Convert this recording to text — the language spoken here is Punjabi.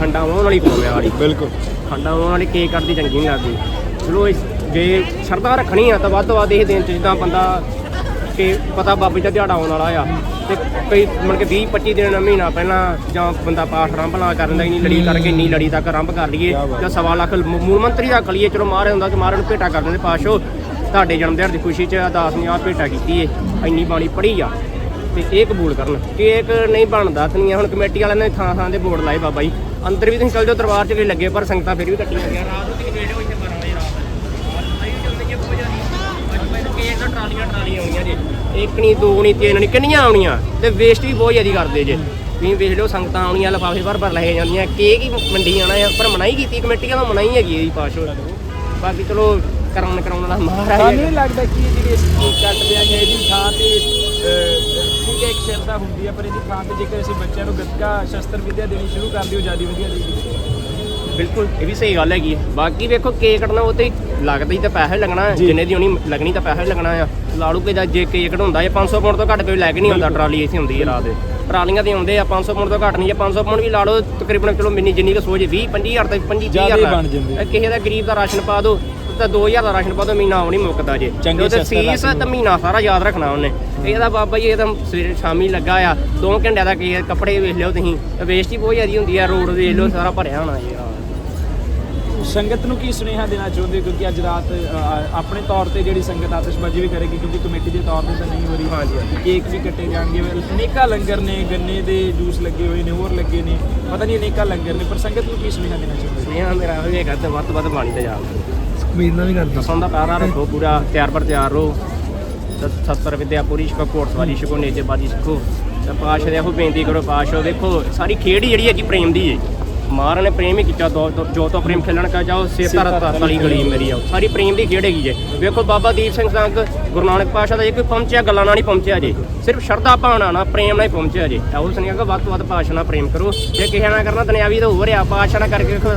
ਖੰਡਾ ਵਾਉਣ ਵਾਲੀ ਹੈ ਵਾਲੀ। ਬਿਲਕੁਲ। ਖੰਡਾ ਵਾਉਣ ਵਾਲੀ ਕੇਕ ਕੱਟਦੀ ਚੰਗੀ ਨਹੀਂ ਲੱਗਦੀ। ਚਲੋ ਇਸ ਜੇ ਸ਼ਰਧਾ ਰੱਖਣੀ ਆ ਤਾਂ ਵੱਧ ਤੋਂ ਵੱਧ ਇਹ ਦਿਨ ਚ ਜਿੱਦਾਂ ਬੰਦਾ ਕਿ ਪਤਾ ਬਾਬੇ ਦਾ ਦਿਹਾੜਾ ਆਉਣ ਵਾਲਾ ਆ ਤੇ ਕਈ ਮਤਲਬ ਕਿ 20 25 ਦਿਨ ਮਹੀਨਾ ਪਹਿਲਾਂ ਜਾਂ ਬੰਦਾ ਪਾਠ ਆਰੰਭ ਲਾ ਕਰ ਲੈਂਦਾ ਇੰਨੀ ਲੜੀ ਕਰਕੇ ਇੰਨੀ ਲੜੀ ਤੱਕ ਆਰੰਭ ਕਰ ਲਈਏ ਜਾਂ ਸਵਾ ਲੱਖ ਮੂਲ ਮੰਤਰੀ ਦਾ ਕਲੀਏ ਚਲੋ ਮਾਰੇ ਹੁੰਦਾ ਕਿ ਮਾਰੇ ਨੂੰ ਭੇਟਾ ਕਰ ਦਿੰਦੇ ਪਾਸ਼ੋ। ਤੁਹਾਡੇ ਜਨਮ ਦਿਨ ਦੀ ਖੁਸ਼ੀ 'ਚ ਅਰਦਾਸ ਨੇ ਆ ਭੇਟਾ ਕੀਤੀ ਏ। ਇੰਨੀ ਬਾਣੀ ਪੜ੍ਹੀ ਆ। ਤੇ ਇਹ ਕਬੂਲ ਕਰਨ ਕੇਕ ਨਹੀਂ ਬਣਦਾ ਤੇ ਨਹੀਂ ਆ, ਹੁਣ ਕਮੇਟੀ ਵਾਲਿਆਂ ਨੇ ਥਾਂ ਥਾਂ ਦੇ ਬੋਰਡ ਲਾਏ ਬਾਬਾ ਜੀ। ਅੰਦਰ ਵੀ ਤੁਸੀਂ ਚਲ ਜਾਓ ਦਰਬਾਰ 'ਚ ਵੀ ਲੱਗੇ ਪਰ ਸੰਗਤਾਂ ਫਿਰ ਵੀ ਕੱਟੀਆਂ ਗਈਆਂ ਰਾਤ ਨੂੰ ਕਿੰਨੇ ਵੇੜੇ ਹੋਏ 12 ਵਜੇ ਰਾਤ ਆਈ ਜਾਂਦੇ ਜੇ ਕੋਈ ਜਾਨੀ ਅੱਜ ਮੈਨੂੰ ਕੇਕ ਦਾ ਟਰਾਲੀਆਂ ਟਰਾਲੀਆਂ ਆਉਣੀਆਂ ਜੇ। ਇੱਕ ਨਹੀਂ ਦੋ ਨਹੀਂ ਤਿੰਨ ਨਹੀਂ ਕਿੰਨੀਆਂ ਆਉਣੀਆਂ? ਤੇ ਵੇਸਟ ਵੀ ਬਹੁਤ ਜ਼ਿਆਦਾ ਕਰਦੇ ਜੇ। ਤੁਸੀਂ ਵੇਖ ਲਓ ਸੰਗਤਾਂ ਆਉਣੀਆਂ ਲਫਾਫੇ ਭਰ ਭਰ ਲੈ ਜਾਂਦੀਆਂ। ਕੇਕ ਹੀ ਮੰਡੀ ਆਣਾ ਆ ਪਰ ਮਨਾਈ ਕੀਤੀ ਕਮੇਟੀਆਂ ਦਾ ਮਨਾਈ ਹੈਗੀ ਇਹਦੀ ਪਾਸ਼ੋ ਬਾਕੀ ਚਲੋ ਕਰਨ ਕਰਾਉਣ ਵਾਲਾ ਮਹਾਰਾਜ। ਨਹੀਂ ਲੱਗਦਾ ਕਿ ਇਹ ਜਿਹੜੀ ਅਸੀਂ ਕੇਕ ਕੱਟਦੇ ਆਂ ਇਹਦੀ ਥਾਂ ਤੇ ਸ਼ਰਧਾ ਹੁੰਦੀ ਹੈ ਪਰ ਇਹਦੀ ਥਾਂ ਤੇ ਜੇਕਰ ਅਸੀਂ ਬੱਚਿਆਂ ਨੂੰ ਗੱਤਕਾ ਸ਼ਸਤਰ ਵਿਦਿਆ ਦੇਣੀ ਸ਼ੁਰੂ ਕਰ ਦਿਓ ਜ਼ਿਆਦਾ ਵਧੀਆ ਰਹੇਗੀ ਬਿਲਕੁਲ ਇਹ ਵੀ ਸਹੀ ਗੱਲ ਹੈਗੀ ਹੈ ਬਾਕੀ ਵੇਖੋ ਕੇਕ ਕੱਟਣਾ ਉਹ ਤੇ ਲੱਗਦਾ ਹੀ ਤਾਂ ਪੈਸਾ ਲੱਗਣਾ। ਜੀ। ਜਿੰਨੇ ਦੀ ਹੋਣੀ ਲੱਗਣੀ ਤਾਂ ਪੈਸਾ ਲੱਗਣਾ ਆ ਲਾੜੂ ਕੇ ਦਾ ਜੇ ਕੇਕ ਕਢਾਉਂਦਾ ਇਹ 500 ਪਾਉਂਡ ਤੋਂ ਘੱਟ ਕੋਈ ਲੈ ਕੇ ਨਹੀਂ ਆਉਂਦਾ ਟਰਾਲੀ ਇੱਥੇ ਹੁੰਦੀ ਹੈ ਰਾਤ ਦੇ ਟਰਾਲੀਆਂ ਤੇ ਆਉਂਦੇ ਆ 500 ਪਾਉਂਡ ਤੋਂ ਘੱਟ ਨਹੀਂ ਜੇ 500 ਪਾਉਂਡ ਵੀ ਲਾ ਲਓ ਤਕਰੀਬਨ ਚਲੋ ਮਿੰਨੀ ਜਿੰਨੀ ਕੁ ਸੋਚ 20 25000 ਤੱਕ 25 ਜ਼ਿਆਦਾ 30000 ਹੀ ਬਣ ਜਾਂਦੇ। ਇਹ ਕਿਸੇ ਦਾ ਗਰੀਬ ਦਾ ਰਾਸ਼ਨ ਪਾ ਦਿਓ ਤਾਂ 2000 ਦਾ ਰਾਸ਼ਨ ਪਾ ਦਿਓ ਮਹੀਨਾ ਆਉ ਨਹੀਂ ਮੁੱਕਦਾ ਜੇ। ਚੰਗੇ ਤੇ ਸ਼ਸਤਰ ਸੀਸ ਰਾਸ਼ਨ ਤਾਂ ਮਹੀਨਾ ਸਾਰਾ ਯਾਦ ਰੱਖਣਾ ਉਹਨੇ। ਇਹਦਾ ਬਾਬਾ ਜੀ ਇਹ ਤਾਂ ਸਵੇਰੇ ਸ਼ਾਮੀ ਲੱਗਾ ਆ। 2 ਘੰਟਿਆਂ ਦਾ ਕੀ ਕੱਪੜੇ ਵੇਖ ਲਿਓ ਤੁਸੀਂ। ਵੇਸਟ ਹੀ ਬਹੁਤ ਜ਼ਿਆਦੀ ਹੁੰਦੀ ਆ ਰੋਡ ਵੇਖ ਲਓ ਸਾਰਾ ਭਰਿਆ ਹੋਣਾ ਜੀ ਸੰਗਤ ਨੂੰ ਕੀ ਸੁਨੇਹਾ ਦੇਣਾ ਚਾਹੁੰਦੇ ਹੋ? ਕਿਉਂਕਿ ਅੱਜ ਰਾਤ ਅ, ਆਪਣੇ ਤੌਰ ਤੇ ਜਿਹੜੀ ਸੰਗਤ ਆਤਿਸ਼ਬਾਜ਼ੀ ਵੀ ਕਰੇਗੀ ਕਿਉਂਕਿ ਕਮੇਟੀ ਦੇ ਤੌਰ ਤੇ ਤਾਂ ਨਹੀਂ ਹੋ ਰਹੀ। ਹਾਂਜੀ, ਹਾਂਜੀ। ਕੇਕ ਵੀ ਕੱਟੇ ਜਾਣਗੇ। ਅਨੇਕਾਂ ਲੰਗਰ ਨੇ ਗੰਨੇ ਦੇ ਜੂਸ ਲੱਗੇ ਹੋਏ ਨੇ ਹੋਰ ਲੱਗੇ ਨੇ। ਪਤਾ ਨਹੀਂ ਅਨੇਕਾਂ ਲੰਗਰ ਨੇ ਪਰ ਸੰਗਤ ਨੂੰ ਕੀ ਸੁਨੇਹਾ ਦੇਣਾ ਚਾਹੁੰਦੇ ਹੋ? ਸੁਨੇਹਾ ਮੇਰਾ ਇਹ ਹੈਗਾ ਤੇ ਵੱਧ ਤੋਂ ਵੱਧ ਪਾਣੀ ਤੇ ਮਹੀਨਾ ਵੀ ਕਰਦਾ ਦਸੋਂ ਦਾ ਪੈਰਾ ਰੱਖੋ ਪੂਰਾ ਤਿਆਰ ਪਰ ਤਿਆਰ ਰਹੋ। ਸੱਤਰ ਵਿਦਿਆ ਪੂਰੀ ਛਕੋ ਘੋੜਸਵਾਰੀ ਛਕੋ ਨੇਜੇਬਾਜ਼ੀ ਛਕੋ ਤੇ ਪਾਸ਼ਾ ਦੇ ਇਹੋ ਬੇਨਤੀ ਕਰੋ ਪਾਸ਼ਾ ਵੇਖੋ ਸਾਰੀ ਖੇਡ ਹੀ ਜਿਹੜੀ ਹੈਗੀ ਪ੍ਰੇਮ ਦੀ ਏ। ਮਾਰ ਨੇ ਪ੍ਰੇਮ ਹੀ ਕੀਤਾ ਜੋ ਤੋਂ ਪ੍ਰੇਮ ਖੇਲਣ ਕਾ ਜਾਓ ਸੇ ਤਰ ਤਲੀ ਗਲੀ ਮੇਰੀ ਆਓ ਸਾਰੀ ਪ੍ਰੇਮ ਦੀ ਖੇਡ ਹੈਗੀ ਜੇ। ਵੇਖੋ ਬਾਬਾ ਦੀਪ ਸਿੰਘ ਸੰਗ ਗੁਰੂ ਨਾਨਕ ਪਾਸ਼ਾ ਦਾ ਜੇ ਕੋਈ ਪਹੁੰਚਿਆ ਗੱਲਾਂ ਨਾਲ ਨਹੀਂ ਪਹੁੰਚਿਆ ਜੇ। ਸਿਰਫ ਸ਼ਰਧਾ ਭਾਵਨਾ ਨਾਲ ਪ੍ਰੇਮ ਨਾਲ ਹੀ ਪਹੁੰਚਿਆ ਜੇ। ਆਓ ਸੁਣਿਆ ਕਿ ਵੱਧ ਤੋਂ ਵੱਧ ਪਾਸ਼ਾ ਨਾਲ ਪ੍ਰੇਮ ਕਰੋ। ਜੇ ਕਿਸੇ ਨਾਲ ਕਰਨਾ ਦੁਨਿਆਵੀ ਤਾਂ ਹੋ ਰਿਹਾ ਪਾਸ਼ਾ ਨਾਲ ਕਰਕੇ ਵੇਖੋ